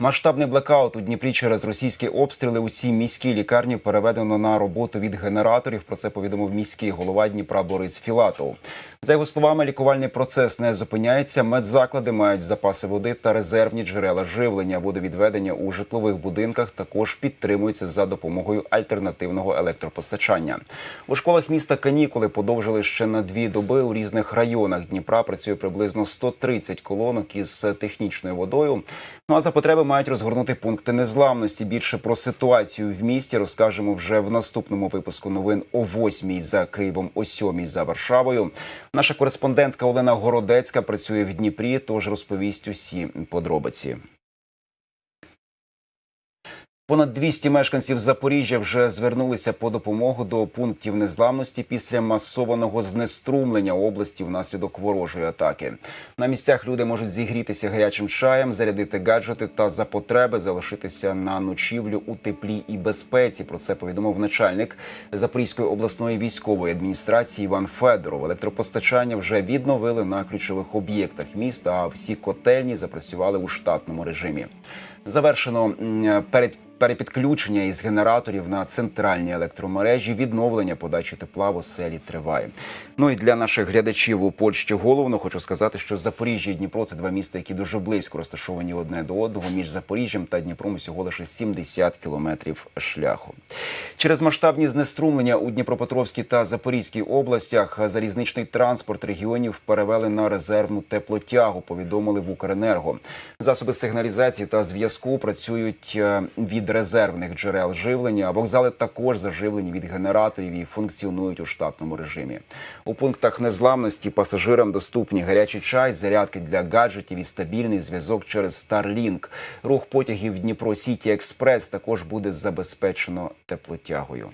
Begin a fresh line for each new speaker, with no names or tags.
Масштабний блекаут у Дніпрі через російські обстріли. Усі міські лікарні переведено на роботу від генераторів. Про це повідомив міський голова Дніпра Борис Філатов. За його словами, лікувальний процес не зупиняється. Медзаклади мають запаси води та резервні джерела живлення. Водовідведення у житлових будинках також підтримуються за допомогою альтернативного електропостачання. У школах міста канікули подовжили ще на дві доби. У різних районах Дніпра працює приблизно 130 колонок із технічною водою. Ну а за потреби мають розгорнути пункти незламності. Більше про ситуацію в місті розкажемо вже в наступному випуску новин о 8 за Києвом, о 7 за Варшавою. Наша кореспондентка Олена Городецька працює в Дніпрі, тож розповість усі подробиці. Понад 200 мешканців Запоріжжя вже звернулися по допомогу до пунктів незламності після масованого знеструмлення області внаслідок ворожої атаки. На місцях люди можуть зігрітися гарячим чаєм, зарядити гаджети та за потреби залишитися на ночівлю у теплі і безпеці. Про це повідомив начальник Запорізької обласної військової адміністрації Іван Федоров. Електропостачання вже відновили на ключових об'єктах міста. А всі котельні запрацювали у штатному режимі. Завершено перед перепідключення із генераторів на центральні електромережі. Відновлення подачі тепла в оселі триває. Ну і для наших глядачів у Польщі головно хочу сказати, що Запоріжжя і Дніпро це два міста, які дуже близько розташовані одне до одного. Між Запоріжжям та Дніпром усього лише 70 кілометрів шляху. Через масштабні знеструмлення у Дніпропетровській та Запорізькій областях залізничний транспорт регіонів перевели на резервну теплотягу. Повідомили в Укренерго. Засоби сигналізації та зв'язку працюють е, від резервних джерел живлення. Вокзали також заживлені від генераторів і функціонують у штатному режимі. У пунктах незламності пасажирам доступні гарячий чай, зарядки для гаджетів і стабільний зв'язок через Starlink. Рух потягів Дніпро Сіті Експрес також буде забезпечено теплотягою.